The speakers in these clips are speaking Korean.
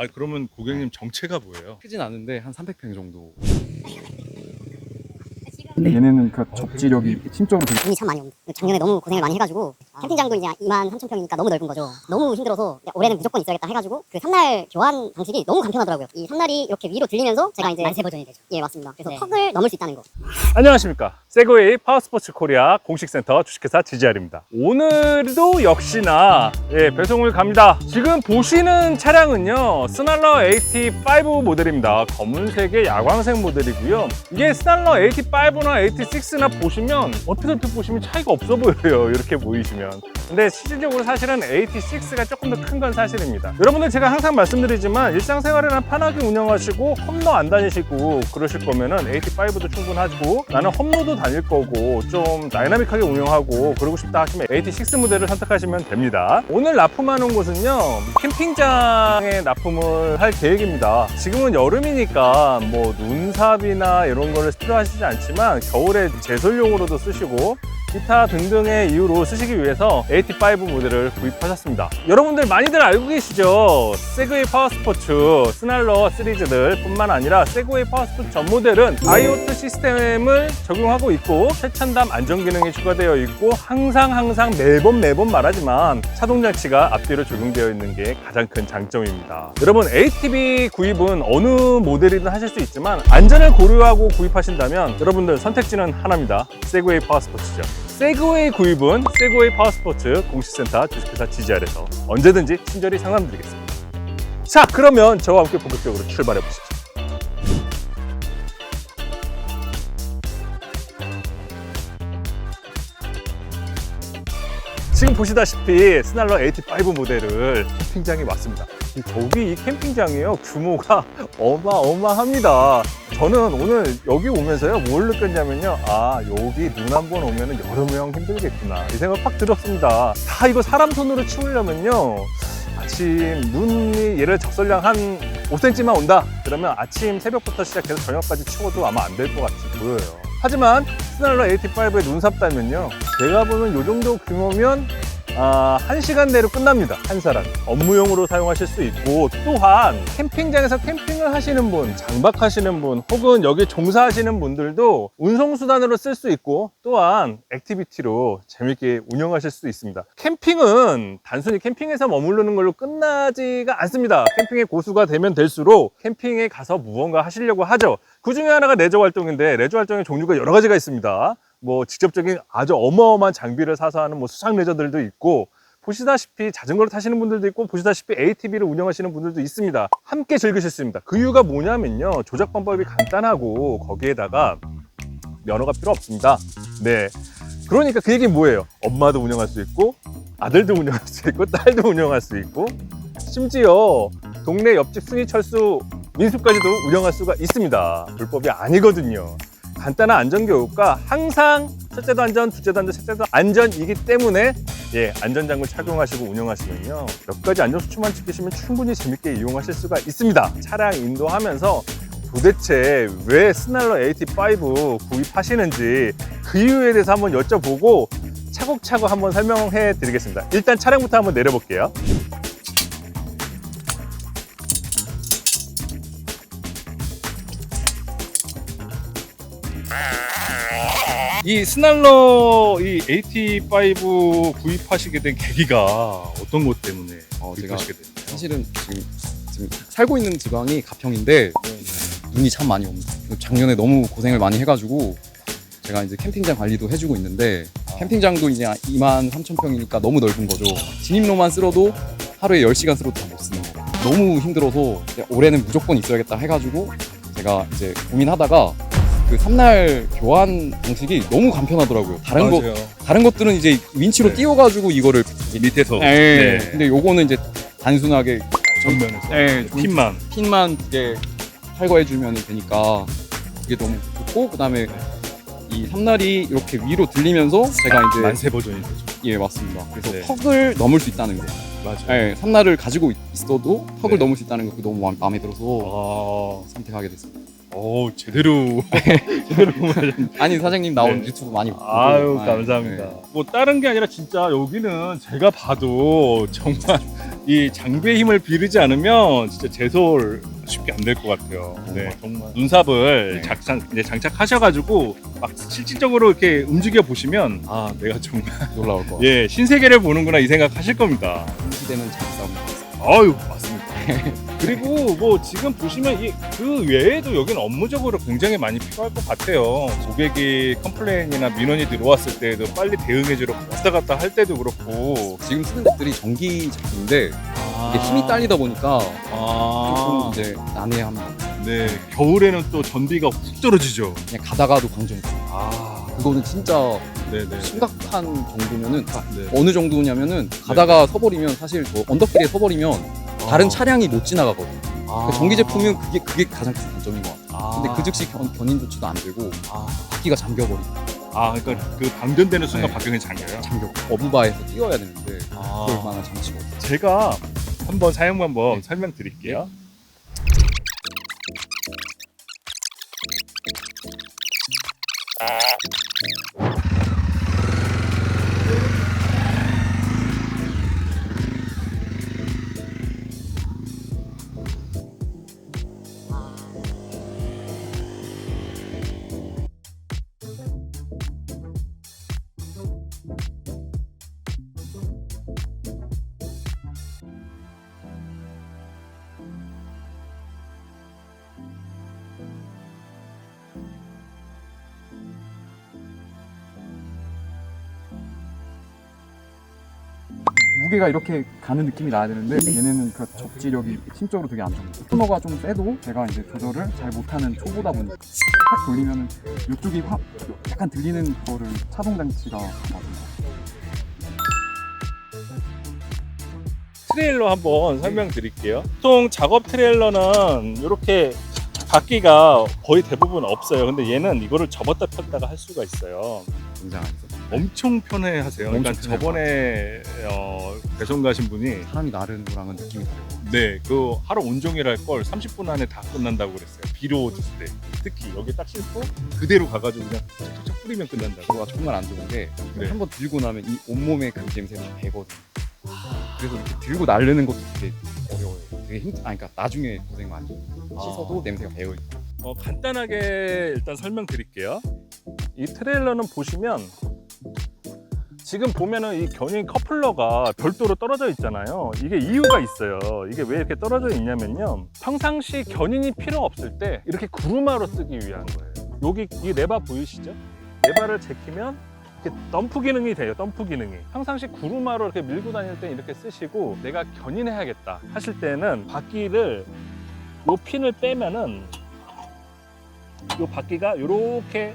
아 그러면 고객님 정체가 뭐예요? 크진 않은데 한 300평 정도. 근데 얘네는 그 접지력이 심적으로 되게 돈이 참 많이 옵니다. 작년에 너무 고생을 많이 해가지고 캠핑장도 이제 2만 3천 평이니까 너무 넓은 거죠. 너무 힘들어서 올해는 무조건 있어야겠다 해가지고 그 삼날 교환 방식이 너무 간편하더라고요. 이 삼날이 이렇게 위로 들리면서 제가 이제 만세 버전이 되죠. 예 맞습니다. 그래서 턱을 넘을 수 있다는 거. 안녕하십니까 세그웨이 파워스포츠 코리아 공식센터 주식회사 지지알입니다 오늘도 역시나 예, 배송을 갑니다 지금 보시는 차량은요 스날러 AT5 모델입니다 검은색의 야광색 모델이고요 이게 스날러 AT5나 AT6나 보시면 얼핏 얼핏 보시면 차이가 없어 보여요 이렇게 보이시면 근데 실질적으로 사실은 AT6가 조금 더 큰 건 사실입니다. 여러분들 제가 항상 말씀드리지만 일상생활에나 편하게 운영하시고 험로 안 다니시고 그러실 거면은 AT5도 충분하고 나는 험로도 다닐 거고 좀 다이나믹하게 운영하고 그러고 싶다 하시면 AT6 모델을 선택하시면 됩니다. 오늘 납품하는 곳은요 캠핑장에 납품을 할 계획입니다. 지금은 여름이니까 뭐 눈삽이나 이런 거를 필요하시지 않지만 겨울에 제설용으로도 쓰시고 기타 등등의 이유로 쓰시기 위해서 AT5 모델을 구입하셨습니다. 여러분들 많이들 알고 계시죠? 세그웨이 파워스포츠 스날러 시리즈들 뿐만 아니라 세그웨이 파워스포츠 전 모델은 IoT 시스템을 적용하고 있고 최첨단 안전 기능이 추가되어 있고 항상 항상 매번 매번 말하지만 차동 장치가 앞뒤로 적용되어 있는 게 가장 큰 장점입니다. 여러분 ATV 구입은 어느 모델이든 하실 수 있지만 안전을 고려하고 구입하신다면 여러분들 선택지는 하나입니다. 세그웨이 파워스포츠죠. 세그웨이 구입은 세그웨이 파워스포츠 공식센터 주식회사 GGR에서 언제든지 친절히 상담드리겠습니다. 자, 그러면 저와 함께 본격적으로 출발해 보시죠. 지금 보시다시피 스날러 85 모델을 캠핑장에 왔습니다. 이- 저기 이 캠핑장이요 규모가 어마어마합니다. 저는 오늘 여기 오면서요 뭘 느꼈냐면요 아 여기 눈 한 번 오면 여름형 힘들겠구나 이 생각 팍 들었습니다. 다 이거 사람 손으로 치우려면요 아침 눈이 예를 적설량 한 5cm만 온다 그러면 아침 새벽부터 시작해서 저녁까지 치워도 아마 안 될 것 같이 보여요. 하지만 스날러 85의 눈삽 따면요 제가 보는 요 정도 규모면 아, 한 시간 내로 끝납니다. 한 사람. 업무용으로 사용하실 수 있고, 또한 캠핑장에서 캠핑을 하시는 분, 장박하시는 분, 혹은 여기 종사하시는 분들도 운송수단으로 쓸 수 있고, 또한 액티비티로 재밌게 운영하실 수 있습니다. 캠핑은 단순히 캠핑에서 머무르는 걸로 끝나지가 않습니다. 캠핑의 고수가 되면 될수록 캠핑에 가서 무언가 하시려고 하죠. 그 중에 하나가 레저 활동인데, 레저 활동의 종류가 여러 가지가 있습니다. 뭐 직접적인 아주 어마어마한 장비를 사서 하는 뭐 수상 레저들도 있고 보시다시피 자전거를 타시는 분들도 있고 보시다시피 ATV를 운영하시는 분들도 있습니다. 함께 즐기실 수 있습니다. 그 이유가 뭐냐면요. 조작 방법이 간단하고 거기에다가 면허가 필요 없습니다. 네. 그러니까 그 얘기는 뭐예요? 엄마도 운영할 수 있고 아들도 운영할 수 있고 딸도 운영할 수 있고 심지어 동네 옆집 순위철수 민수까지도 운영할 수가 있습니다. 불법이 아니거든요. 간단한 안전교육과 항상 첫째도 안전, 둘째도 안전, 셋째도 안전이기 때문에 예, 안전장구 착용하시고 운영하시면요. 몇 가지 안전수칙만 지키시면 충분히 재밌게 이용하실 수가 있습니다. 차량 인도하면서 도대체 왜 스날러 85 구입하시는지 그 이유에 대해서 한번 여쭤보고 차곡차곡 한번 설명해 드리겠습니다. 일단 차량부터 한번 내려볼게요. 이 스날러 이 AT5 구입하시게 된 계기가 어떤 것 때문에 어, 제가 구입하시게 됐나요? 사실은 지금, 지금 살고 있는 지방이 가평인데 눈이 참 많이 옵니다. 작년에 너무 고생을 많이 해가지고 제가 이제 캠핑장 관리도 해주고 있는데 캠핑장도 이제 2만 3천 평이니까 너무 넓은 거죠. 진입로만 쓸어도 하루에 10시간 쓸어도 다 못 쓰는 거. 너무 힘들어서 이제 올해는 무조건 있어야겠다 해가지고 제가 이제 고민하다가 그 3날 교환 방식이 너무 간편하더라고요. 다른 거 맞아요. 다른 것들은 이제 윈치로 네. 띄워가지고 이거를 밑에서 예. 네. 근데 요거는 이제 단순하게 정면에서 예, 핀만 핀만 두개 탈거해 주면 되니까 그게 너무 좋고 그다음에 이 삼날이 이렇게 위로 들리면서 제가 이제 만세 버전이 되죠. 예 맞습니다. 그래서 네. 턱을 넘을 수 있다는 거. 맞아요. 예, 삼날을 가지고 있어도 턱을 네. 넘을 수 있다는 거 너무 마- 마음에 들어서 아, 선택하게 됐습니다. 오 제대로 제대로 보셨네. 아니 사장님 나온 네. 유튜브 많이 보고 아유 아, 감사합니다. 네. 뭐 다른 게 아니라 진짜 여기는 제가 봐도 정말 이 장비의 힘을 비르지 않으면 진짜 제솔 쉽게 안 될 것 같아요. 네, 정말 눈삽을 네. 작상, 이제 장착하셔가지고 막 실질적으로 이렇게 움직여 보시면 아 내가 정말 놀라울 거. 예 신세계를 보는구나 이 생각하실 겁니다. 시대는 잘 싸움. 아유 맞습니다. 그리고 뭐 지금 보시면 이, 그 외에도 여기는 업무적으로 굉장히 많이 필요할 것 같아요. 고객이 컴플레인이나 민원이 들어왔을 때에도 빨리 대응해주러 왔다 갔다 할 때도 그렇고 지금 쓰는 것들이 전기 제품인데 이게 힘이 딸리다 보니까 조금 아, 이제 난해합니다. 네 겨울에는 또 전비가 훅 떨어지죠. 그냥 가다가도 방전이 돼요. 아, 그거는 진짜 네네. 심각한 정도면은 그러니까 네. 어느 정도냐면은 가다가 서버리면 사실 뭐 언덕길에 서버리면 다른 차량이 못 지나가거든요. 그러니까 전기 제품은 그게 그게 가장 큰 단점인 것 같아요. 근데 그 즉시 견, 견인 조치도 안 되고 아, 바퀴가 잠겨버리고 아, 그러니까 그 방전되는 순간 네. 바뀌는 장면이요. 잠겨 어부바에서 뛰어야 되는데 아. 그럴 만한 장치가 없어요. 제가 한번 사용 방법 네. 설명드릴게요. 무게가 이렇게 가는 느낌이 나야 되는데 얘네는 그 접지력이 심적으로 되게 안 좋습니다. 토너가 좀 세도 제가 이제 조절을 잘 못하는 초보다 보니까 탁 돌리면은 이쪽이 확 약간 들리는 거를 차동 장치가 맞습니다. 트레일러 한번 설명드릴게요. 보통 작업 트레일러는 이렇게 바퀴가 거의 대부분 없어요. 근데 얘는 이거를 접었다 폈다가 할 수가 있어요. 굉장하죠. 엄청 편해 하세요. 그러니까 엄청 편해요. 저번에 어, 배송 가신 분이 사람이 나르는 거랑은 느낌이 다르고 네, 그 하루 온종일 할 걸 30분 안에 다 끝난다고 그랬어요. 비료 줬을 때. 특히 여기 딱 싣고 그대로 가가지고 그냥 쫙쫙 뿌리면 끝난다고. 그거가 정말 안 좋은 게 네. 한 번 들고 나면 이 온몸에 그 냄새가 다 배거든요. 그래서 이렇게 들고 나르는 것도 되게 어려워요. 되게 힘, 아, 그러니까 나중에 고생 많이 해요. 씻어도 냄새가 배어 있고. 어, 간단하게 일단 설명드릴게요. 이 트레일러는 보시면 지금 보면은 이 견인 커플러가 별도로 떨어져 있잖아요. 이게 이유가 있어요. 이게 왜 이렇게 떨어져 있냐면요. 평상시 견인이 필요 없을 때 이렇게 구루마로 쓰기 위한 거예요. 여기 이 레바 보이시죠? 레바를 제키면 이렇게 덤프 기능이 돼요. 덤프 기능이. 평상시 구루마로 이렇게 밀고 다닐 때 이렇게 쓰시고 내가 견인해야겠다 하실 때는 바퀴를 요 핀을 빼면은 요 바퀴가 이렇게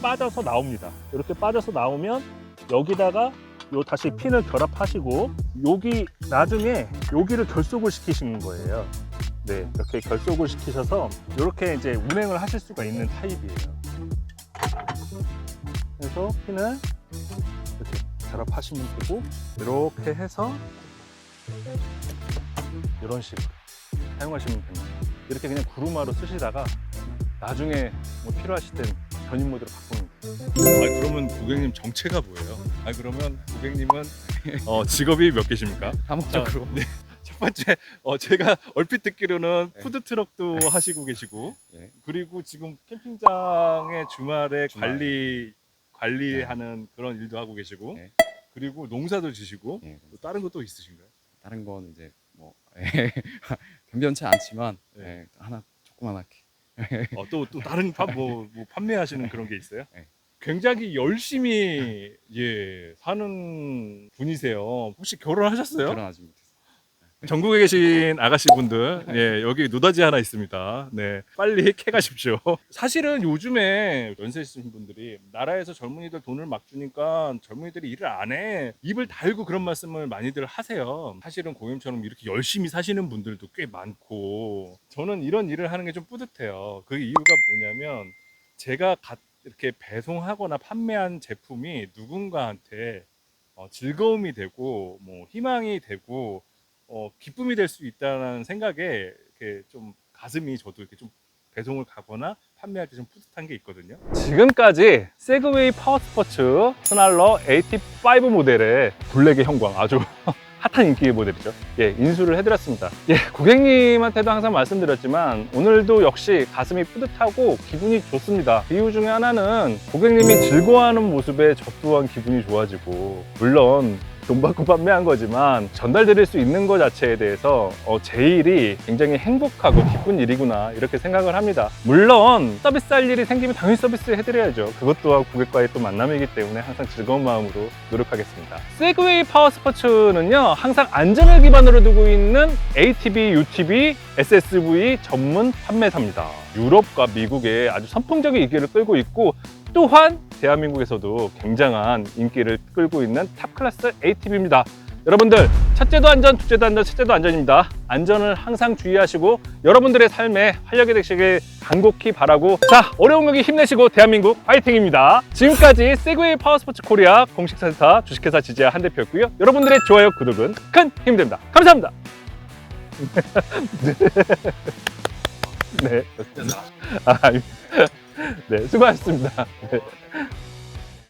빠져서 나옵니다. 이렇게 빠져서 나오면 여기다가 요 다시 핀을 결합하시고 여기 나중에 여기를 결속을 시키시는 거예요. 네, 이렇게 결속을 시키셔서 이렇게 이제 운행을 하실 수가 있는 타입이에요. 그래서 핀을 이렇게 결합하시면 되고 이렇게 해서 이런 식으로 사용하시면 됩니다. 이렇게 그냥 구루마로 쓰시다가 나중에 뭐 필요하실 땐 견인 모드로 바꾸는. 아 그러면 고객님 정체가 뭐예요? 아 그러면 고객님은 어, 직업이 몇 개십니까? 다목적으로. 네. 첫 번째 어, 제가 얼핏 듣기로는 네. 푸드 트럭도 하시고 계시고 네. 그리고 지금 캠핑장의 주말에 주말. 관리 관리하는 그런 일도 하고 계시고 네. 그리고 농사도 지시고 예, 또 다른 것도 있으신가요? 다른 건 이제 뭐 변변치 않지만 네. 예, 하나 조그만하게. 어, 또, 또 다른 파, 뭐, 뭐 판매하시는 그런 게 있어요? 네. 굉장히 열심히 예 사는 분이세요. 혹시 결혼하셨어요? 결혼하지 못해서. 전국에 계신 아가씨 분들, 예 여기 노다지 하나 있습니다. 네 빨리 캐가십시오. 사실은 요즘에 연세 있으신 분들이 나라에서 젊은이들 돈을 막 주니까 젊은이들이 일을 안 해. 입을 달고 그런 말씀을 많이들 하세요. 사실은 고객님처럼 이렇게 열심히 사시는 분들도 꽤 많고 저는 이런 일을 하는 게 좀 뿌듯해요. 그 이유가 뭐냐면 제가 가- 이렇게 배송하거나 판매한 제품이 누군가한테 어, 즐거움이 되고 뭐 희망이 되고 어, 기쁨이 될 수 있다는 생각에 이렇게 좀 가슴이 저도 이렇게 좀 배송을 가거나 판매할 때 좀 뿌듯한 게 있거든요. 지금까지 세그웨이 파워스포츠 스날러 85 모델의 블랙의 형광 아주 핫한 인기 모델이죠. 예, 인수를 해드렸습니다. 예, 고객님한테도 항상 말씀드렸지만 오늘도 역시 가슴이 뿌듯하고 기분이 좋습니다. 이유 중에 하나는 고객님이 즐거워하는 모습에 저 또한 기분이 좋아지고 물론 돈 받고 판매한 거지만 전달드릴 수 있는 것 자체에 대해서 어, 제 일이 굉장히 행복하고 기쁜 일이구나 이렇게 생각을 합니다. 물론 서비스할 일이 생기면 당연히 서비스 해드려야죠. 그것 또한 고객과의 또 만남이기 때문에 항상 즐거운 마음으로 노력하겠습니다. 세그웨이 파워 스포츠는요 항상 안전을 기반으로 두고 있는 ATV, UTV, SSV 전문 판매사입니다. 유럽과 미국에 아주 선풍적인 인기를 끌고 있고 또한 대한민국에서도 굉장한 인기를 끌고 있는 탑 클래스 ATV입니다. 여러분들 첫째도 안전, 둘째도 안전, 셋째도 안전입니다. 안전을 항상 주의하시고 여러분들의 삶에 활력이 되시길 간곡히 바라고 자 어려운 경기 힘내시고 대한민국 화이팅입니다. 지금까지 세그웨이 파워스포츠 코리아 공식 센터 주식회사 지지아 한 대표였고요. 여러분들의 좋아요, 구독은 큰 힘이 됩니다. 감사합니다. 네. 아, 네, 수고하셨습니다. 네. Yeah.